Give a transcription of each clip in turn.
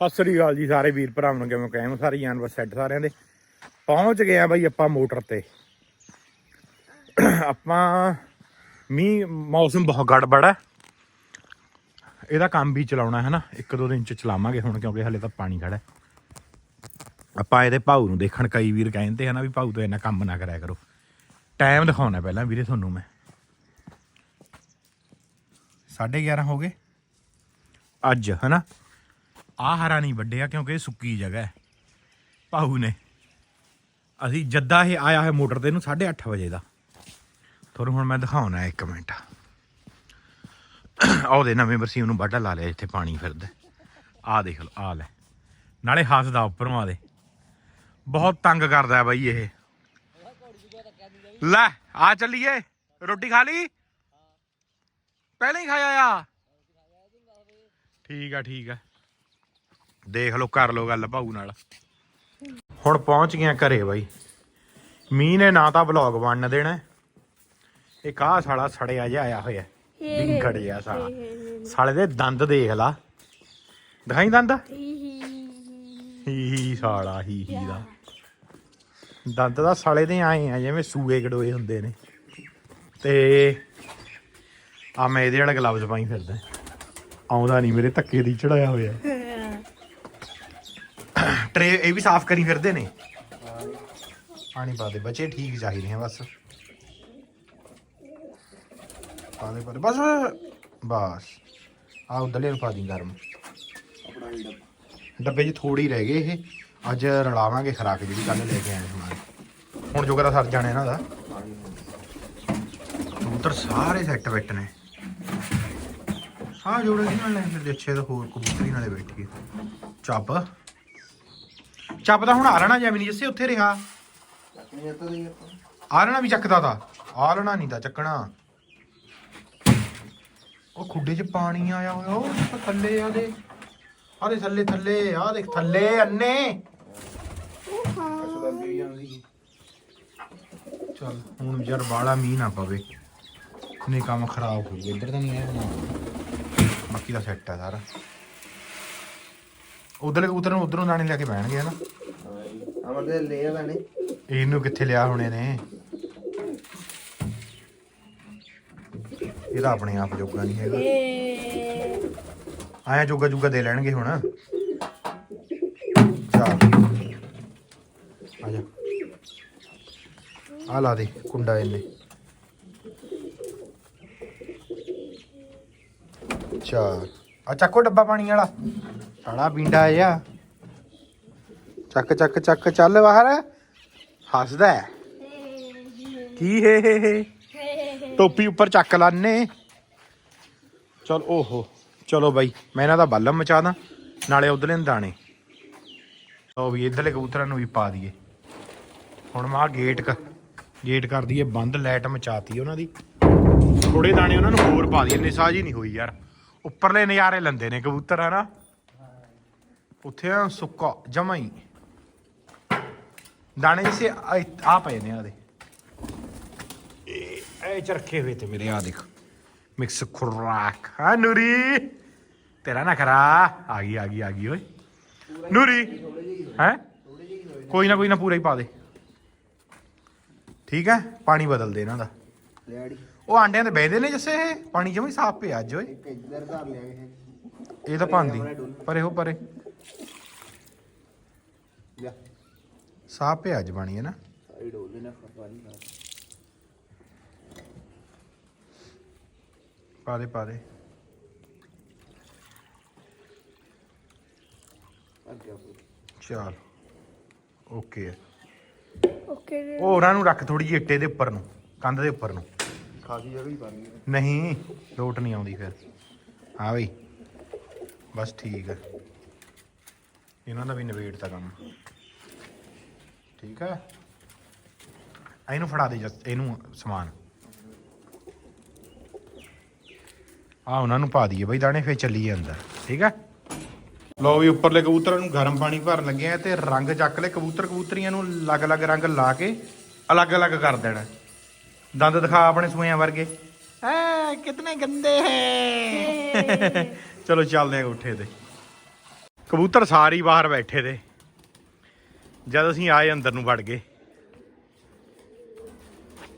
ਸਤਿ ਸ੍ਰੀ ਅਕਾਲ ਜੀ ਸਾਰੇ ਵੀਰ ਭਰਾਵਾਂ ਨੂੰ, ਕਿਵੇਂ ਕਾਇਮ ਸਾਰੇ ਜਾਨ, ਬਸ ਸੈੱਟ ਸਾਰਿਆਂ ਦੇ। ਪਹੁੰਚ ਗਏ ਆ ਬਾਈ ਆਪਾਂ ਮੋਟਰ ਤੇ। ਆਪਾਂ, ਮੀਂਹ, ਮੌਸਮ ਬਹੁਤ ਗੜਬੜ ਹੈ। ਇਹਦਾ ਕੰਮ ਵੀ ਚਲਾਉਣਾ ਹੈ ਨਾ, ਇੱਕ ਦੋ ਦਿਨ ਚ ਚਲਾਵਾਂਗੇ ਹੁਣ, ਕਿਉਂਕਿ ਹਲੇ ਤਾਂ ਪਾਣੀ ਖੜਾ ਆਪਾਂ ਇਹਦੇ ਭਾਊ ਨੂੰ ਦੇਖਣ, ਕਈ ਵੀਰ ਕਹਿੰਦੇ ਹਨਾ ਵੀ ਭਾਊ ਤੋਂ ਇੰਨਾ ਕੰਮ ਨਾ ਕਰਿਆ ਕਰੋ। ਟਾਈਮ ਦਿਖਾਉਣਾ ਪਹਿਲਾਂ ਵੀਰੇ ਤੁਹਾਨੂੰ ਮੈਂ। 11:30 ਹੋ ਗਏ। ਅੱਜ, ਹਨਾ? ਆ ਹਰਾ ਨਹੀਂ ਵੱਡਿਆ ਕਿਉਂਕਿ ਇਹ ਸੁੱਕੀ ਜਗ੍ਹਾ ਹੈ। ਭਾਊ ਨੇ। ਅਸੀਂ ਜੱਦਾ ਇਹ ਆਇਆ ਹੈ ਮੋਟਰ ਤੇ ਨੂੰ 8:30 ਵਜੇ ਦਾ। ਤੁਹਾਨੂੰ ਹੁਣ ਮੈਂ ਦਿਖਾਉਣਾ ਇੱਕ ਮਿੰਟ। ਆਹ ਦੇ ਨਵੇਂ ਬਰਸੀਮ ਨੂੰ ਵਾਢਾ ਲਾ ਲਿਆ, ਇੱਥੇ ਪਾਣੀ ਫਿਰਦਾ। ਆ ਦੇਖ ਲਓ ਆ ਲੈ। ਨਾਲੇ ਹੱਸਦਾ ਉੱਪਰੋਂ ਆ ਦੇ। ਬਹੁਤ ਤੰਗ ਕਰਦਾ ਬਾਈ ਇਹ। ਲੈ, ਆ ਚੱਲੀਏ। ਰੋਟੀ ਖਾ ਲਈ? ਪਹਿਲਾਂ ਹੀ ਖਾਇਆ ਆ। ਠੀਕ ਆ ਠੀਕ ਆ। ਦੇਖ ਲਓ ਕਰ ਲਓ ਗੱਲ ਭਾਊ ਨਾਲ। ਹੁਣ ਪਹੁੰਚ ਗਿਆ ਘਰੇ ਬਾਈ। ਮੀਂਹ ਨੇ ਨਾ ਤਾਂ ਵਲੌਗ ਬਣਨ ਦੇਣਾ। ਇੱਕ ਆਹ ਸਾਲਾ ਸੜਿਆ ਜਿਹਾ ਆਇਆ ਹੋਇਆ। ਵਿੰਗੜ ਜਿਹਾ ਸਾਲਾ। ਸਾਲੇ ਦੇ ਦੰਦ ਦੇਖ ਲਾ। ਦਿਖਾਈ ਦੰਦ? ਹੀ ਹੀ। ਸਾਲਾ ਹੀ ਹੀ ਦਾ। ਦੰਦ ਦਾ ਸਾਲੇ ਦੇ ਆਏ ਆ ਜਿਵੇਂ ਸੂਏ ਗੜੋਏ ਹੁੰਦੇ ਨੇ। ਤੇ ਆ ਮੈਂ ਇਹਦੇ ਵਾਲਾ ਗਲਵਜ਼ ਪਾਈ ਫਿਰਦਾ। ਆਉਂਦਾ ਨਹੀਂ ਮੇਰੇ ਧੱਕੇ ਦੀ ਚੜਾਇਆ ਹੋਇਆ। ਟਰੇ ਇਹ ਵੀ ਸਾਫ਼ ਕਰੀ ਫਿਰਦੇ ਨੇ। ਪਾਣੀ ਪਾ ਦੇ, ਬੱਚੇ ਠੀਕ ਚਾਹੀਦੇ ਆ ਬਸ। ਪਾ ਦੇ ਪਾ ਦੇ ਬਸ ਬਸ। ਆ ਉਧਰਲੇ ਨੂੰ ਪਾ ਦੀ ਗਰਮ। ਡੱਬੇ 'ਚ ਥੋੜੀ ਰਹਿ ਗਏ ਇਹ। ਅੱਜ ਰਲਾਵਾਂਗੇ ਖਰਾਕ ਜਿਹੜੀ ਕੱਲ ਲੈ ਕੇ ਆਏ ਸਮਾਨ। ਹੁਣ ਜੋਗਰਾ ਸਰ ਜਾਣਾ ਇਹਨਾਂ ਦਾ। ਕਬੂਤਰ ਸਾਰੇ ਸੈੱਟ ਬੈਠ ਨੇ। ਸਾਹ ਜੋੜੇ ਨਾਲ ਲੈ ਫਿਰ ਅੱਛੇ ਤਾਂ ਹੋਰ ਕਬੂਤਰੀ ਨਾਲੇ ਬੈਠੀ ਹੈ। ਚੱਪ। ਚੱਪ ਦਾ ਹੁਣ ਆਰਣਾ ਜਿਵੇਂ ਨਹੀਂ ਜਿੱਸੇ ਉੱਥੇ ਰਿਹਾ। ਆਰਣਾ ਵੀ ਚੱਕਦਾ ਤਾ। ਆਰਣਾ ਨਹੀਂ ਤਾਂ ਚੱਕਣਾ। ਉਹ ਖੁੱਡੇ 'ਚ ਪਾਣੀ ਆਇਆ ਹੋਇਆ ਉਹ ਥੱਲੇ ਆ ਦੇ। ਆ ਦੇ ਥੱਲੇ ਥੱਲੇ ਆ ਦੇਖ ਥੱਲੇ ਅੰਨੇ। ਚਲ ਹੁਣ ਯਾਰ ਬਾਲਾ ਮੀਂਹ ਨਾ ਪਵੇ। ਨਹੀਂ ਕੰਮ ਖਰਾਬ ਹੋ ਗਿਆ ਇੱਧਰ ਤਾਂ ਨਹੀਂ ਆਇਆ ਨਾ। ਬਾਕੀ ਦਾ ਸੈੱਟ ਆ ਸਾਰਾ। ਉਧਰ ਉਧਰ ਨੂੰ ਉਧਰੋਂ ਦਾਣੇ ਲੈ ਕੇ ਬਹਿਣਗੇ ਹਨਾ। ਅਮਰ ਲੈ ਆ ਨੇ ਇਹਨੂੰ ਕਿੱਥੇ ਲਿਆ ਹੋਣੇ ਨੇ? ਇਹਦਾ ਆਪਣੇ ਆਪ ਜੋਗਾ ਨਹੀਂ ਹੈਗਾ। ਆਇਆ ਜੋਗਾ ਜੋਗਾ ਦੇ ਲੈਣਗੇ ਹੁਣ। ਚੱਲ। ਆ ਜਾ। ਆ ਲਾ ਦੇ ਕੁੰਡਾ ਇਹਨੇ। ਚਾਰ ਆ ਚੱਕੋ ਡੱਬਾ ਪਾਣੀ ਵਾਲਾ। ਸਾਲਾ ਪਿੰਡਾ ਆ। ਚੱਕ ਚੱਕ ਚੱਕ, ਚੱਲ ਬਾਹਰ। ਹੱਸਦਾ ਹੈ। ਕੀ ਹੇ ਹੇ ਹੇ ਟੋਪੀ ਉੱਪਰ ਚੱਕ ਲਾਨੇ। ਚਲ, ਓਹੋ। ਚਲੋ ਬਾਈ, ਮੈਂ ਇਹਨਾਂ ਦਾ ਬੱਲਮ ਮਚਾ ਦਾਂ, ਨਾਲੇ ਉਧਰਲੇ ਨੂੰ ਦਾਣੇ। ਲਓ ਵੀ, ਇਧਰਲੇ ਕਬੂਤਰਾਂ ਨੂੰ ਵੀ ਪਾ ਦਈਏ। ਹੁਣ ਮਾ ਗੇਟ ਕ ਗੇਟ ਕਰ ਦਈਏ, ਬੰਦ ਲਾਈਟ ਮਚਾਤੀ ਉਹਨਾਂ ਦੀ। ਥੋੜੇ ਦਾਣੇ ਉਹਨਾਂ ਨੂੰ ਹੋਰ ਪਾ ਦਈਏ ਨਿਸਾ ਹੀ ਨਹੀਂ ਹੋਈ ਯਾਰ। ਉੱਪਰਲੇ ਨਜ਼ਾਰੇ ਲੰਦੇ ਨੇ ਕਬੂਤਰ, ਹਨਾ? ਉੱਥੇ ਆ ਸੁੱਕਾ ਜਮਾ ਹੀ। ਦਾਣੇ ਜਿਸੇ ਆ ਪਏ ਨੇ ਆਦੇ। ਇਹ ਚ ਰੱਖੇ ਹੋਏ ਤੇ ਮੇਰੇ ਆ ਦੇਖ। ਮਿਕਸ ਖੁਰਾਕ। ਹਾਂ ਨੂਰੀ। ਤੇਰਾ ਨਾ ਖਰਾ। ਆ ਗਈ ਆ ਗਈ ਆ ਗਈ ਓਏ। ਨੂਰੀ। ਹੈ? ਕੋਈ ਨਾ ਕੋਈ ਨਾ ਪੂਰਾ ਹੀ ਪਾ ਦੇ। ਠੀਕ ਹੈ? ਪਾਣੀ ਬਦਲ ਦੇ ਇਹਨਾਂ ਦਾ। ਉਹ ਆਂਡਿਆਂ ਤੇ ਬਹਿੰਦੇ ਨੇ ਜੱਸੇ ਇਹ? ਪਾਣੀ ਜਮਾ ਹੀ ਸਾਫ਼ ਪਿਆ ਅੱਜ ਓਏ। ਇਹ ਤਾਂ ਭਾਂਦੀ ਪਰੇ ਹੋ ਪਰੇ। ਜਾ। ਸਾਫ਼ ਪਿਆ ਅੱਜ ਪਾਣੀ ਹੈ ਨਾ। ਸਾਈਡ ਹੋ ਲੈਣਾ ਪਾਣੀ ਨਾਲ। ਪਾ ਦੇ ਪਾ ਦੇ। ਅੱਗੇ ਆਪੋ ਚਲ ਓਕੇ ਓਕੇ ਉਹ ਉਹਨਾਂ ਨੂੰ ਰੱਖ ਥੋੜੀ ਜਿਹੀ ਇੱਟੇ ਦੇ ਉੱਪਰ ਨੂੰ ਕੰਧ ਦੇ ਉੱਪਰ ਨੂੰ। ਖਾਸੀ ਜਗ੍ਹਾ ਹੀ ਬਣ ਗਈ ਨਹੀਂ ਲੋਟ ਨਹੀਂ ਆਉਂਦੀ ਫਿਰ। ਹਾਂ ਬਈ ਬਸ ਠੀਕ ਹੈ। ਇਹਨਾਂ ਦਾ ਵੀ ਨਵੇੜਤਾ ਕੰਮ। ਠੀਕ ਹੈ? ਆ ਇਹਨੂੰ ਫੜਾ ਦੇ ਜਸ ਇਹਨੂੰ ਸਮਾਨ। ਆ ਉਹਨਾਂ ਨੂੰ ਪਾ ਦਈਏ ਬਈ ਦਾਣੇ ਫੇਰ ਚੱਲੀਏ ਅੰਦਰ। ਠੀਕ ਹੈ? ਲੋ ਵੀ ਉੱਪਰਲੇ ਕਬੂਤਰਾਂ ਨੂੰ ਗਰਮ ਪਾਣੀ ਭਰਨ ਲੱਗੇ ਆ ਤੇ ਰੰਗ ਚੱਕ ਲੈ ਕਬੂਤਰ ਕਬੂਤਰੀਆਂ ਨੂੰ ਅਲੱਗ-ਅਲੱਗ ਰੰਗ ਲਾ ਕੇ ਅਲੱਗ-ਅਲੱਗ ਕਰ ਦੇਣਾ। ਦੰਦ ਦਿਖਾ ਆਪਣੇ ਸੂਆਂ ਵਰਗੇ। ਐ ਕਿਤਨੇ ਗੰਦੇ ਹੈ। ਚਲੋ ਚੱਲਦੇ ਆ ਉੱਠੇ ਤੇ। ਕਬੂਤਰ ਸਾਰੇ ਹੀ ਬਾਹਰ ਬੈਠੇ ਤੇ ਜਦ ਅਸੀਂ ਆਏ ਅੰਦਰ ਨੂੰ ਵੜ ਗਏ।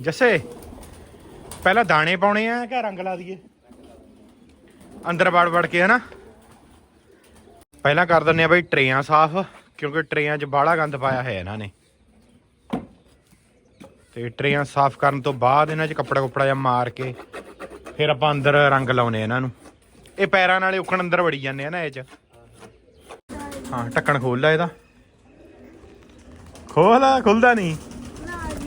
ਜੱਸੇ, ਪਹਿਲਾਂ ਦਾਣੇ ਪਾਉਣੇ ਆ ਕਿ ਰੰਗ ਲਾ ਦਈਏ? ਅੰਦਰ ਵੜ ਵੜ ਕੇ, ਹਨਾ? ਪਹਿਲਾਂ ਕਰ ਦਿੰਨੇ ਆ ਬਈ ਟਰੇਆਂ ਸਾਫ਼, ਕਿਉਂਕਿ ਟਰੇਆਂ 'ਚ ਬਾਹਲਾ ਗੰਦ ਪਾਇਆ ਹੈ ਇਹਨਾਂ ਨੇ। ਤੇ ਟਰੇਆਂ ਸਾਫ਼ ਕਰਨ ਤੋਂ ਬਾਅਦ ਇਹਨਾਂ 'ਚ ਕੱਪੜਾ ਕੁਪੜਾ ਜਿਹਾ ਮਾਰ ਕੇ ਫਿਰ ਆਪਾਂ ਅੰਦਰ ਰੰਗ ਲਾਉਨੇ ਇਹਨਾਂ ਨੂੰ। ਇਹ ਪੈਰਾਂ ਨਾਲੇ ਉਖਣ ਅੰਦਰ ਵੜੀ ਜਾਂਦੇ ਆ ਨਾ ਇਹ 'ਚ। ਹਾਂ, ਢੱਕਣ ਖੋਲ ਲੈ ਇਹਦਾ। ਖੋਲ ਖੁੱਲਦਾ ਨਹੀਂ।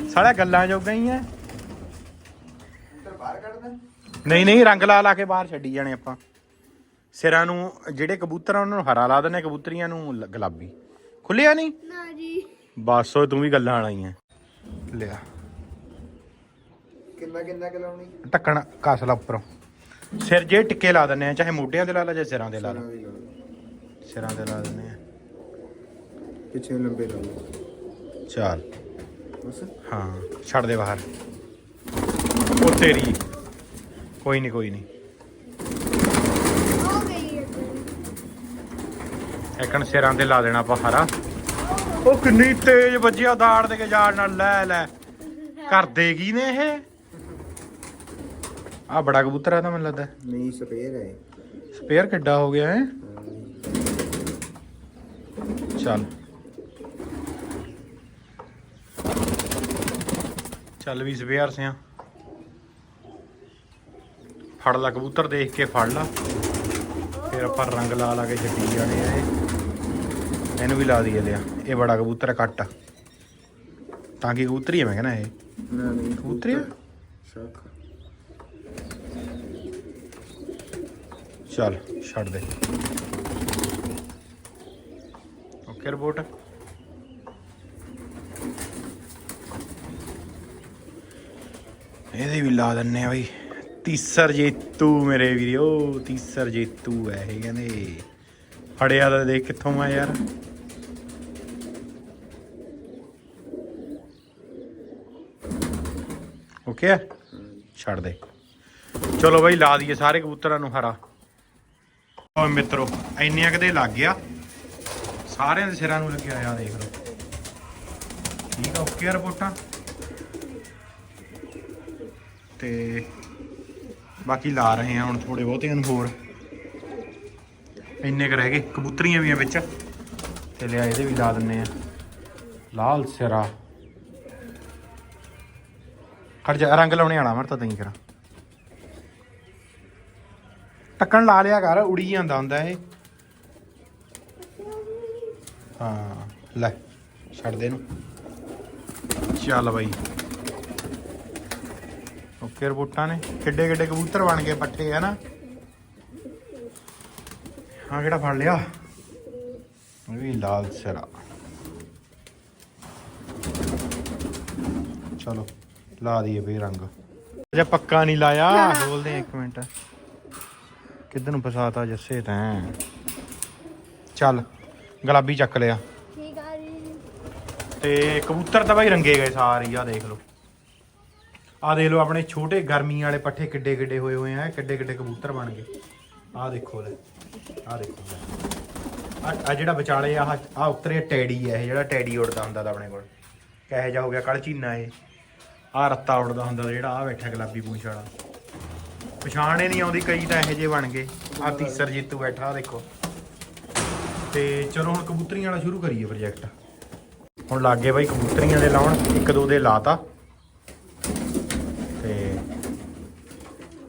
ਸਾਲਾ ਗੱਲਾਂ ਜੋਗਾ ਹੀ ਐ। ਅੰਦਰ ਬਾਹਰ ਕੱਢਦਾ ਨਹੀਂ ਨਹੀਂ ਰੰਗ ਲਾ ਲਾ ਕੇ ਬਾਹਰ ਛੱਡੀ ਜਾਣੇ ਆਪਾਂ। ਸਿਰਾਂ ਨੂੰ ਜਿਹੜੇ ਕਬੂਤਰ ਆ ਉਹਨਾਂ ਨੂੰ ਹਰਾ ਲਾ ਦਿੰਦੇ ਕਬੂਤਰੀਆਂ ਨੂੰ ਲ- ਗੁਲਾਬੀ। ਖੁੱਲਿਆ ਨਹੀਂ? ਨਾ ਜੀ। ਬਸ ਓਏ ਤੂੰ ਵੀ ਗੱਲਾਂ ਆਣਾਈਆਂ ਲਿਆ। ਕਿੰਨਾ ਕਿੰਨਾ ਕਿ ਲਾਉਣੀ? ਢੱਕਣ ਕੱਸ ਲਾ ਉੱਪਰੋਂ। ਸਿਰ ਜੇ ਟਿੱਕੇ ਲਾ ਦਿੰਨੇ ਆ ਚਾਹੇ ਮੋਢਿਆਂ ਤੇ ਲਾ ਲਾ ਜਾਂ ਸਿਰਾਂ ਲਾ ਲਾ। ਦੀ ਲਾ ਲਓ। ਸਿਰਾਂ ਤੇ ਲਾ ਦਿੰਨੇ ਆ ਪਿੱਛੇ ਲੰਬੇ ਲਾ ਲਓ ਚੱਲ। ਬਸ। ਹਾਂ ਛੱਡ ਦੇ ਬਾਹਰ। ਉਹ ਤੇਰੀ। ਕੋਈ ਨਹੀਂ ਕੋਈ ਨਹੀਂ ਹੋ ਗਈ ਹੈ ਇੱਕਣ ਸਿਰਾਂ ਤੇ ਲਾ ਦੇਣਾ ਆਪਾਂ ਹਰਾ। ਉਹ ਕਿੰਨੀ ਤੇਜ਼ ਵੱਜਿਆ ਦਾੜ ਦੇ ਕੇ ਜਾੜ ਨਾਲ। ਲੈ ਲੈ। ਕਰ ਦੇਗੀ ਨੇ ਇਹ? ਆ ਬੜਾ ਕਬੂਤਰ ਆ ਤਾਂ ਮੈਨੂੰ ਲੱਗਦਾ। ਨਹੀਂ ਸਪੇਅਰ ਹੈ ਸਪੇਅਰ ਕਿੱਡਾ ਹੋ ਗਿਆ ਹੈ। ਚੱਲ। ਚੱਲ ਵੀ ਸਪੇਅਰ ਸਿਆ। ਫੜ ਲਾ ਕਬੂਤਰ ਦੇਖ ਕੇ ਫੜ ਲਾ। ਫਿਰ ਆਪਾਂ ਰੰਗ ਲਾ ਲਾ ਕੇ ਛੱਡੀ ਜਾਣੇ ਆ ਇਹ। ਇਹਨੂੰ ਵੀ ਲਾ ਦਈਏ ਲਿਆ। ਇਹ ਬੜਾ ਕਬੂਤਰ ਕੱਟ। ਤਾਂ ਕਿ ਕਬੂਤਰੀ ਹੈ ਮੈਂ ਕਹਿੰਦਾ ਇਹ। ਨਾ ਨਹੀਂ ਕਬੂਤਰੀ ਆ? ਸ਼ੱਕ। ਚੱਲ ਛੱਡ ਦੇ। Okay report. ਇਹਦੇ ਵੀ ਲਾ ਦਿੰਨੇ ਆ ਬਈ। ਤੀਸਰ ਜੇਤੂ ਮੇਰੇ ਵੀਰੋ ਤੀਸਰ ਜੇਤੂ ਹੈ ਇਹ ਕਹਿੰਦੇ। ਫੜਿਆ ਤਾਂ ਦੇਖ ਕਿੱਥੋਂ ਆ ਯਾਰ। ਓਕੇ ਛੱਡ ਦੇ। ਚਲੋ ਬਈ ਲਾ ਦਈਏ ਸਾਰੇ ਕਬੂਤਰਾਂ ਨੂੰ ਹਰਾ। ਓਏ ਮਿੱਤਰੋ, ਇੰਨੀਆਂ ਕਦੇ ਲੱਗ ਗਿਆ। ਸਾਰਿਆਂ ਦੇ ਸਿਰਾਂ ਨੂੰ ਲੱਗਿਆ ਆ ਦੇਖ ਲਓ। ਠੀਕ ਆ, ਓਕੇ ਰਿਪੋਰਟਾਂ। ਤੇ ਬਾਕੀ ਲਾ ਰਹੇ ਆ ਹੁਣ ਥੋੜੇ ਬਹੁਤੇ ਨੂੰ ਹੋਰ। ਇੰਨੇ ਕ ਰਹਿ ਗਏ, ਕਬੂਤਰੀਆਂ ਵੀ ਆ ਵਿੱਚ। ਤੇ ਲਿਆ ਇਹਦੇ ਵੀ ਲਾ ਦਿੰਨੇ ਆ ਲਾਲ ਸਿਰਾ। ਖੜ ਜਾ, ਰੰਗ ਲਾਉਣੇ ਆਣਾ ਮਰ ਤਾਂ ਤਈ ਕਰਾਂ। ਟੱਕਣ ਲਾ ਲਿਆ ਕਰ, ਉੜੀ ਜਾਂਦਾ ਹੁੰਦਾ ਇਹ। ਹਾਂ, ਲੈ, ਛੱਡ ਦੇ ਨੂੰ ਚੱਲ ਬਾਈ। ਓਕੇ ਰਿਪੋਰਟਾਂ ਨੇ। ਕਿੱਡੇ ਕਿੱਡੇ ਕਬੂਤਰ ਬਣ ਗਏ ਪੱਠੇ ਆ ਨਾ ਹਾਂ ਕਿਹੜਾ ਫੜ ਲਿਆ? ਵੀ ਲਾਲ ਸਿਰਾ। ਚਲੋ ਲਾ ਦਈਏ ਬਈ ਰੰਗ। ਅਜੇ ਪੱਕਾ ਨਹੀਂ ਲਾਇਆ। ਬੋਲਦੇ ਆ ਇੱਕ ਮਿੰਟ। ਕਿੱਧਰ ਨੂੰ ਫਸਾਤਾ ਜੱਸੇ ਤੈਂ? ਚੱਲ ਗੁਲਾਬੀ ਚੱਕ ਲਿਆ। ਠੀਕ ਆ ਜੀ। ਤੇ ਕਬੂਤਰ ਤਾਂ ਬਾਈ ਰੰਗੇ ਗਏ ਸਾਰੇ ਹੀ, ਆਹ ਦੇਖ ਲਓ। ਆਹ ਦੇਖ ਲਓ ਆਪਣੇ ਛੋਟੇ ਗਰਮੀ ਵਾਲੇ ਪੱਠੇ ਕਿੱਡੇ ਕਿੱਡੇ ਹੋਏ ਹੋਏ ਆ ਕਿੱਡੇ ਕਿੱਡੇ ਕਬੂਤਰ ਬਣ ਗਏ। ਆਹ ਦੇਖੋ ਲੈ, ਆਹ ਦੇਖੋ ਲੈ। ਆ ਜਿਹੜਾ ਵਿਚਾਲੇ ਆਹ ਆ ਉੱਤਰੇ ਟੈਡੀ ਹੈ ਇਹ, ਜਿਹੜਾ ਟੈਡੀ ਉੜਦਾ ਹੁੰਦਾ ਤਾਂ ਆਪਣੇ ਕੋਲ। ਕਿਹੋ ਜਿਹਾ ਹੋ ਗਿਆ ਕਲਚੀਨਾ ਇਹ। ਆਹ ਰੱਤਾ ਉੜਦਾ ਹੁੰਦਾ ਜਿਹੜਾ ਆ ਬੈਠਾ ਗੁਲਾਬੀ ਪੂੰਛ ਵਾਲਾ। ਪਛਾਣ ਹੀ ਨਹੀਂ ਆਉਂਦੀ, ਕਈ ਤਾਂ ਇਹੋ ਜਿਹੇ ਬਣ ਗਏ। ਆ ਤੀਸਰ ਜੀਤੂ ਬੈਠਾ, ਆਹ ਦੇਖੋ। ਤੇ ਚਲੋ ਹੁਣ ਕਬੂਤਰੀਆਂ ਵਾਲਾ ਸ਼ੁਰੂ ਕਰੀਏ ਪ੍ਰੋਜੈਕਟ ਹੁਣ ਲੱਗ ਗਏ ਬਾਈ ਕਬੂਤਰੀਆਂ ਦੇ ਲਾਉਣ, ਇੱਕ ਦੋ ਦੇ ਲਾਤਾ ਤੇ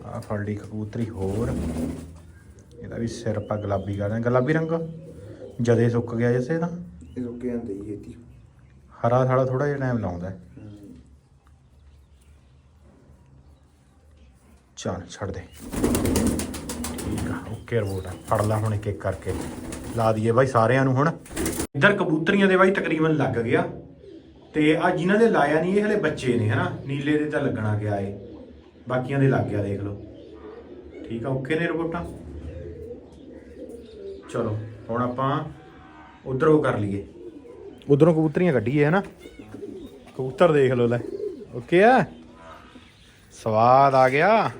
ਆ ਫੜ ਲਈ ਕਬੂਤਰੀ ਹੋਰ। ਇਹਦਾ ਵੀ ਸਿਰ ਪਾ ਗੁਲਾਬੀ ਕਰ ਗੁਲਾਬੀ ਰੰਗ ਜਦੇ ਸੁੱਕ ਗਿਆ ਜਿਸੇ ਦਾ। ਇਹ ਰੁਕੇ ਜਾਂਦੇ ਹੀ ਛੇਤੀ ਹਰਾ ਥਾਲਾ ਥੋੜਾ ਜਿਹਾ ਟਾਈਮ ਲਾਉਂਦਾ ਹੈ। ਚੱਲ ਛੱਡ ਦੇ। ਠੀਕ ਆ ਓਕੇ ਰਿਪੋਰਟ ਆ। ਫੜ ਲਾ ਹੁਣ ਇੱਕ ਇੱਕ ਕਰਕੇ। ਲਾ ਦਈਏ ਬਾਈ ਸਾਰਿਆਂ ਨੂੰ ਹੁਣ। ਇੱਧਰ ਕਬੂਤਰੀਆਂ ਦੇ ਬਾਈ ਤਕਰੀਬਨ ਲੱਗ ਗਿਆ। ਤੇ ਆ ਜਿਨ੍ਹਾਂ ਦੇ ਲਾਇਆ ਨਹੀਂ ਇਹ ਹਲੇ ਬੱਚੇ ਨੇ ਹਨਾ? ਨੀਲੇ ਦੇ ਤਾਂ ਲੱਗਣਾ ਗਿਆ ਏ। ਬਾਕੀਆਂ ਦੇ ਲੱਗ ਗਿਆ ਦੇਖ ਲਓ। ਠੀਕ ਆ ਓਕੇ ਨੇ ਰਿਪੋਰਟਾਂ? ਚਲੋ ਹੁਣ ਆਪਾਂ ਉਧਰ ਕਰ ਲਈਏ। ਉਧਰੋਂ ਕਬੂਤਰੀਆਂ ਕੱਢੀਏ ਹਨਾ? ਕਬੂਤਰ ਦੇਖ ਲਓ ਲੈ ਓਕੇ ਆ? ਸਵਾਦ ਆ ਗਿਆ।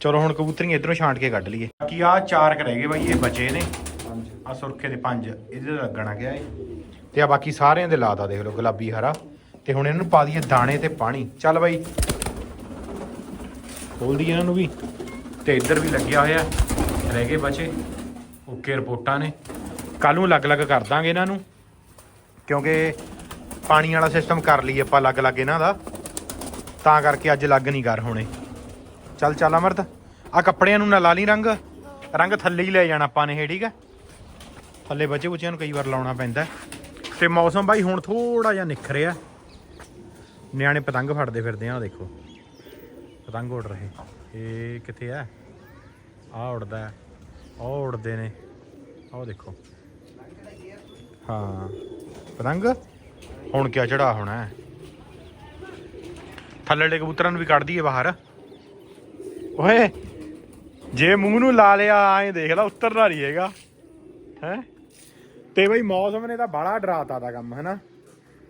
ਚਲੋ ਹੁਣ ਕਬੂਤਰੀਆਂ ਇਧਰੋਂ ਛਾਂਟ ਕੇ ਕੱਢ ਲਈਏ। ਬਾਕੀ ਆ ਚਾਰ ਕ ਰਹਿ ਗਏ ਬਾਈ ਇਹ ਬਚੇ ਨੇ। ਆ ਸੁਰਖੇ ਦੇ ਪੰਜ ਇਹਦੇ ਲੱਗਣਾ ਗਿਆ ਏ? ਤੇ ਆ ਬਾਕੀ ਸਾਰਿਆਂ ਦੇ ਲਾਤਾ ਦੇਖ ਲਓ ਗੁਲਾਬੀ ਹਰਾ। ਤੇ ਹੁਣ ਇਹਨਾਂ ਨੂੰ ਪਾ ਦਈਏ ਦਾਣੇ ਤੇ ਪਾਣੀ। ਚੱਲ ਬਾਈ। ਖੋਲ ਦਈਏ ਇਹਨਾਂ ਨੂੰ ਵੀ। ਤੇ ਇੱਧਰ ਵੀ ਲੱਗਿਆ ਹੋਇਆ ਰਹਿ ਗਏ ਬਚੇ। ਓਕੇ, ਰਿਪੋਰਟਾਂ ਨੇ। ਕੱਲ ਨੂੰ ਅਲੱਗ-ਅਲੱਗ ਕਰ ਦਾਂਗੇ ਇਹਨਾਂ ਨੂੰ। ਕਿਉਂਕਿ ਪਾਣੀ ਵਾਲਾ ਸਿਸਟਮ ਕਰ ਲਈ ਆਪਾਂ ਅਲੱਗ-ਅਲੱਗ ਇਹਨਾਂ ਦਾ। ਤਾਂ ਕਰਕੇ ਅੱਜ ਅਲੱਗ ਨਹੀਂ ਕਰ ਹੋਣੇ। ਚੱਲ ਚੱਲ ਅਮਰਤ। ਆ ਕੱਪੜਿਆਂ ਨੂੰ ਨਾ ਲਾ ਲਈ ਰੰਗ। ਰੰਗ ਥੱਲੇ ਹੀ ਲੈ ਜਾਣਾ ਆਪਾਂ ਨੇ ਇਹ, ਠੀਕ ਹੈ? ਥੱਲੇ ਬਚੇ ਬੁੱਚਿਆਂ ਨੂੰ ਕਈ ਵਾਰ ਲਾਉਣਾ ਪੈਂਦਾ ਤੇ ਮੌਸਮ ਬਾਈ ਹੁਣ ਥੋੜਾ ਜਿਹਾ ਨਿਖਰਿਆ ਨਿਆਣੇ ਪਤੰਗ ਫੜਦੇ ਫਿਰਦੇ ਆ, ਆਹ ਦੇਖੋ। ਪਤੰਗ ਉੱਡ ਰਹੇ। ਇਹ ਕਿੱਥੇ ਆ? ਆ ਉੜਦਾ ਹੈ। ਉਹ ਉੜਦੇ ਨੇ। ਆਹ ਦੇਖੋ। ਹਾਂ। ਪਤੰਗ ਹੁਣ ਕਿਆ ਚੜਾ ਹੋਣਾ ਹੈ। ਥੱਲੇੜੇ ਕਬੂਤਰਾਂ ਨੂੰ ਵੀ ਕੱਢ ਦਈਏ ਬਾਹਰ। ਓਏ, ਜੇ ਮੂੰਹ ਨੂੰ ਲਾ ਲਿਆ, ਐਂ ਦੇਖ ਲੈ ਉਤਰਨਾ ਨਹੀਂ ਹੈਗਾ। ਹੈ? ਤੇ ਬਈ ਮੌਸਮ ਨੇ ਤਾਂ ਬੜਾ ਡਰਾਤਾ ਦਾ ਕੰਮ, ਹੈਨਾ?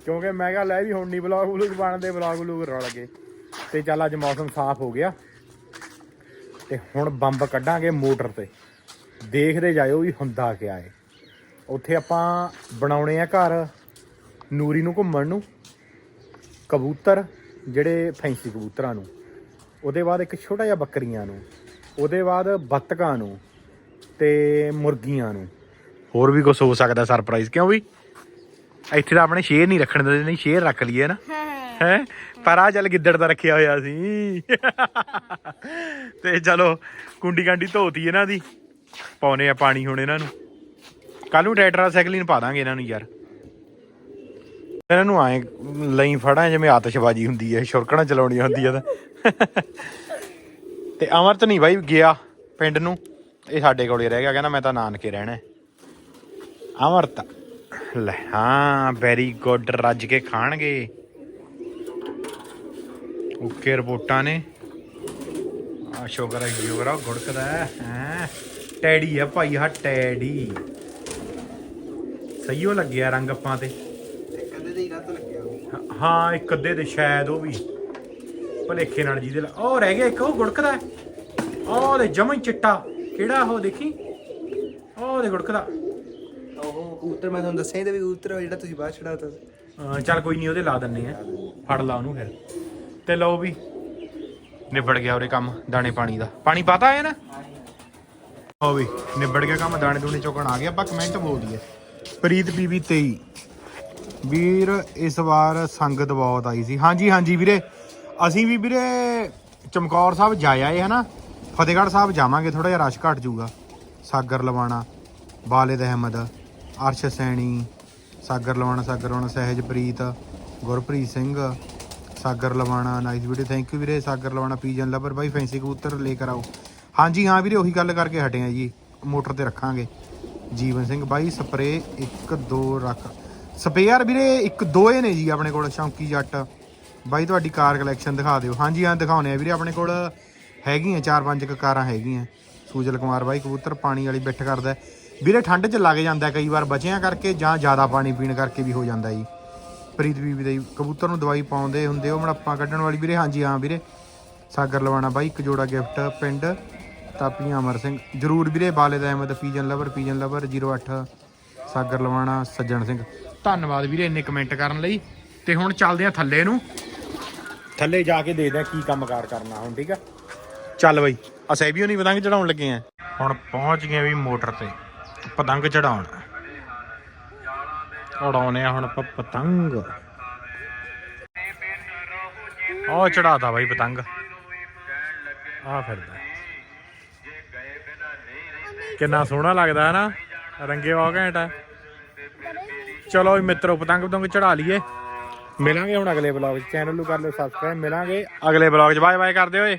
ਕਿਉਂਕਿ ਮੈਂ ਕਿਹਾ ਲੈ ਵੀ ਹੁਣ ਨਹੀਂ ਬਲੌਗ ਬਲੂਗ ਬਣਦੇ ਬਲੌਗ ਬਲੂਗ ਰਲ ਗਏ। ਤੇ ਚੱਲ ਅੱਜ ਮੌਸਮ ਸਾਫ਼ ਹੋ ਗਿਆ। ਤੇ ਹੁਣ ਬੰਬ ਕੱਢਾਂਗੇ ਮੋਟਰ ਤੇ। ਦੇਖਦੇ ਜਾਇਓ ਵੀ ਹੁੰਦਾ ਕਿਆ ਹੈ ਉੱਥੇ ਆਪਾਂ ਬਣਾਉਣੇ ਆ ਘਰ ਨੂਰੀ ਨੂੰ ਘੁੰਮਣ ਨੂੰ। ਕਬੂਤਰ, ਜਿਹੜੇ ਫੈਂਸੀ ਕਬੂਤਰਾਂ ਨੂੰ। ਉਹਦੇ ਬਾਅਦ ਇੱਕ ਛੋਟਾ ਜਿਹਾ ਬੱਕਰੀਆਂ ਨੂੰ। ਉਹਦੇ ਬਾਅਦ ਬੱਤਕਾਂ ਨੂੰ ਤੇ ਮੁਰਗੀਆਂ ਨੂੰ। ਹੋਰ ਵੀ ਕੁਝ ਹੋ ਸਕਦਾ ਸਰਪ੍ਰਾਈਜ਼। ਕਿਉਂ ਵੀ? ਇੱਥੇ ਤਾਂ ਆਪਣੇ ਸ਼ੇਰ ਨਹੀਂ ਰੱਖਣ ਦਿੰਦੇ, ਨਹੀਂ, ਸ਼ੇਰ ਰੱਖ ਲਈਏ ਨਾ। ਹੈ? ਪਰ ਆ ਚੱਲ ਗਿੱਦੜ ਦਾ ਰੱਖਿਆ ਹੋਇਆ ਸੀ। ਤੇ ਚਲੋ, ਕੁੰਡੀ ਕਾਂਡੀ ਧੋਤੀ ਇਹਨਾਂ ਦੀ। ਪਾਉਨੇ ਆ ਪਾਣੀ ਹੁਣ ਇਹਨਾਂ ਨੂੰ। ਕੱਲ ਨੂੰ ਟਰੈਕਟਰ ਸਾਈਕਲਿੰਗ ਪਾ ਦਾਂਗੇ ਇਹਨਾਂ ਨੂੰ ਯਾਰ। ਇਹਨਾਂ ਨੂੰ ਆਏ ਲਈ ਫੜਾਂ, ਜਿਵੇਂ ਆਤਿਸ਼ਬਾਜ਼ੀ ਹੁੰਦੀ ਹੈ, ਸ਼ੁਰਕਣਾ ਚਲਾਉਣੀਆਂ ਹੁੰਦੀਆਂ ਤਾਂ। ਤੇ ਅਮਰਤ ਨਹੀਂ ਬਾਈ, ਗਿਆ ਪਿੰਡ ਨੂੰ। ਇਹ ਸਾਡੇ ਕੋਲੇ ਰਹਿ ਗਿਆ, ਕਹਿੰਦਾ ਮੈਂ ਤਾਂ ਨਾਨਕੇ ਰਹਿਣਾ। ਹੈ। ਅਮਰਤ, ਲੈ, ਹਾਂ ਵੈਰੀ ਗੁੱਡ ਰੱਜ ਕੇ ਖਾਣਗੇ। ਓਕੇ ਰਿਪੋਰਟਾਂ ਨੇ। ਆ ਹੈ ਸ਼ੁਕਰ ਆ ਗੁੜਕਦਾ ਹੈ ਹੈਂ। ਟੈਡੀ ਆ ਭਾਈ ਆ ਟੈਡੀ। ਸਹੀਓ ਲੱਗਿਆ ਰੰਗ ਆਪਾਂ ਤੇ। ਕਦੇ ਦੇ ਹੀ ਲੱਗਿਆ ਹਾਂ ਇੱਕ ਅੱਧੇ ਦੇ ਸ਼ਾਇਦ ਉਹ ਵੀ। ਭਲੇਖੇ ਨਾਲ ਜਿਹਦੇ ਉਹ ਰਹਿ ਗਿਆ ਇੱਕ ਉਹ ਗੁੜਕਦਾ ਹੈ। ਉਹ ਦੇ ਜਮਾਂ ਹੀ ਚਿੱਟਾ। ਕਿਹੜਾ ਉਹ ਦੇਖੀ? ਉਹ ਦੇ ਗੁੜਕਦਾ। ਉਹ ਕਬੂਤਰ ਮੈਂ ਤੁਹਾਨੂੰ ਦੱਸਿਆ ਹੀ ਤਾਂ ਵੀ ਕਬੂਤਰ ਜਿਹੜਾ ਤੁਸੀਂ ਬਾਹਰ ਛੜਾਤਾ ਚੱਲ ਕੋਈ ਨਹੀਂ ਉਹਦੇ ਲਾ ਦਿੰਨੇ ਆ ਫੜ ਲਾ ਉਹਨੂੰ ਫਿਰ। ਤੇ ਲਓ ਵੀ। ਨਿਬੜ ਗਿਆ ਉਹਦੇ ਕੰਮ ਦਾਣੇ ਪਾਣੀ ਦਾ। ਪਾਣੀ ਪਤਾ ਹੈ ਨਾ? ਹੋ ਵੀ, ਨਿਬੜ ਗਿਆ ਕੰਮ, ਦਾਣੇ ਦੂਣੇ ਚੋਕਣ ਆ ਗਿਆ ਆਪਾਂ ਕਮੈਂਟ ਬੋਲ ਦਈਏ। ਪ੍ਰੀਤ ਬੀਬੀ 23 ਵੀਰ, ਇਸ ਵਾਰ ਸੰਗਤ ਬਹੁਤ ਆਈ ਸੀ। ਹਾਂਜੀ ਹਾਂਜੀ ਵੀਰੇ। ਅਸੀਂ ਵੀ ਵੀਰੇ ਚਮਕੌਰ ਸਾਹਿਬ ਜਾਇਆ ਆਏ, ਹਨਾ? ਫਤਿਹਗੜ੍ਹ ਸਾਹਿਬ ਜਾਵਾਂਗੇ ਥੋੜਾ ਜਿਹਾ ਰਸ਼ ਘਟ ਜਾਊਗਾ। Sagar Lavana Walid Ahmad, Arsh Saini, Sagar Lavana Sagar Lavana Sahajpreet Gurpreet Singh Sagar Lavana nice video thank you ਵੀਰੇ, ਸਾਗਰ ਲਵਾਣਾ, ਪੀਜਨ ਲਵਰ, ਬਾਈ ਫੈਂਸੀ ਕਬੂਤਰ ਲੈ ਕਰ ਆਓ। ਹਾਂਜੀ, ਹਾਂ ਵੀਰੇ, ਉਹੀ ਗੱਲ ਕਰਕੇ ਹਟੇ ਆ ਜੀ, ਮੋਟਰ ਤੇ ਰੱਖਾਂਗੇ। ਜੀਵਨ ਸਿੰਘ, ਬਾਈ ਸਪਰੇ ਇੱਕ, ਦੋ ਰੱਖ। ਸਪੇਅਰ ਵੀਰੇ, ਇੱਕ, ਦੋਏ ਨੇ ਜੀ ਆਪਣੇ ਕੋਲ, ਸ਼ੌਂਕੀ ਜੱਟ। ਬਾਈ, ਤੁਹਾਡੀ ਕਾਰ ਕਲੈਕਸ਼ਨ ਦਿਖਾ ਦਿਓ। ਹਾਂਜੀ, ਹਾਂ ਦਿਖਾਉਣੇ ਆ ਵੀਰੇ, ਆਪਣੇ ਕੋਲ ਹੈਗੀਆਂ ਚਾਰ ਪੰਜ ਕੁ ਕਾਰਾਂ ਹੈਗੀਆਂ। ਸੂਜਲ ਕੁਮਾਰ ਬਾਈ, ਕਬੂਤਰ ਪਾਣੀ ਵਾਲੀ ਬਿੱਠ ਕਰਦਾ। ਵੀਰੇ, ਠੰਡ 'ਚ ਲੱਗ ਜਾਂਦਾ, ਕਈ ਵਾਰ ਬਚਿਆਂ ਕਰਕੇ ਜਾਂ ਜ਼ਿਆਦਾ ਪਾਣੀ ਪੀਣ ਕਰਕੇ ਵੀ ਹੋ ਜਾਂਦਾ ਜੀ। ਪ੍ਰੀਤ ਬੀਬੀ ਦੇ ਕਬੂਤਰ ਨੂੰ ਦਵਾਈ ਪਾਉਂਦੇ ਹੁੰਦੇ ਉਹ ਮੜੱਪਾਂ ਕੱਢਣ ਵਾਲੀ ਵੀਰੇ। ਹਾਂਜੀ ਹਾਂ ਵੀਰੇ। ਸਾਗਰ ਲਵਾਣਾ ਬਾਈ ਇੱਕ ਜੋੜਾ ਗਿਫਟ ਪਿੰਡ ਤਾਪੀਆਂ ਅਮਰ ਸਿੰਘ। ਜਰੂਰ ਵੀਰੇ Walid Ahmed pigeon lover pigeon lover 08 Sagar Lavana Sajjan Singh. ਧੰਨਵਾਦ ਵੀਰੇ ਇੰਨੇ ਕਮੈਂਟ ਕਰਨ ਲਈ। ਤੇ ਹੁਣ ਚੱਲਦੇ ਆ ਥੱਲੇ ਨੂੰ। ਥੱਲੇ ਜਾ ਕੇ ਦੇਖਦੇ ਆ ਕੀ ਕੰਮਕਾਰ ਕਰਨਾ ਹੁਣ ਠੀਕ ਆ? ਚੱਲ ਬਈ ਅਸੈ ਵੀ ਨਹੀਂ ਪਤੰਗ ਚੜਾਉਣ ਲੱਗੇ ਆ ਹੁਣ ਪਹੁੰਚ ਗਏ ਵੀ ਮੋਟਰ ਤੇ ਪਤੰਗ ਚੜਾਉਣ। ਉਡਾਉਨੇ ਆ ਹੁਣ ਆਪਾਂ ਪਤੰਗ। ਉਹ ਚੜਾਤਾ ਬਾਈ ਪਤੰਗ। ਆ ਫਿਰਦਾ। ਕਿੰਨਾ ਸੋਹਣਾ ਲੱਗਦਾ ਹੈ ਨਾ। ਰੰਗੇ ਬਹੁਤ ਘੈਂਟ ਆ ਚਲੋ ਵੀ ਮਿੱਤਰੋ, ਪਤੰਗ ਪਤੰਗ ਚੜਾ ਲਈਏ। ਮਿਲਾਂਗੇ ਹੁਣ ਅਗਲੇ ਬਲੌਗ 'ਚ। ਚੈਨਲ ਨੂੰ ਕਰ ਲਿਓ ਸਬਸਕ੍ਰਾਈਬ ਮਿਲਾਂਗੇ ਅਗਲੇ ਬਲੌਗ 'ਚ। ਬਾਏ ਬਾਏ ਕਰਦੇ ਹੋਏ।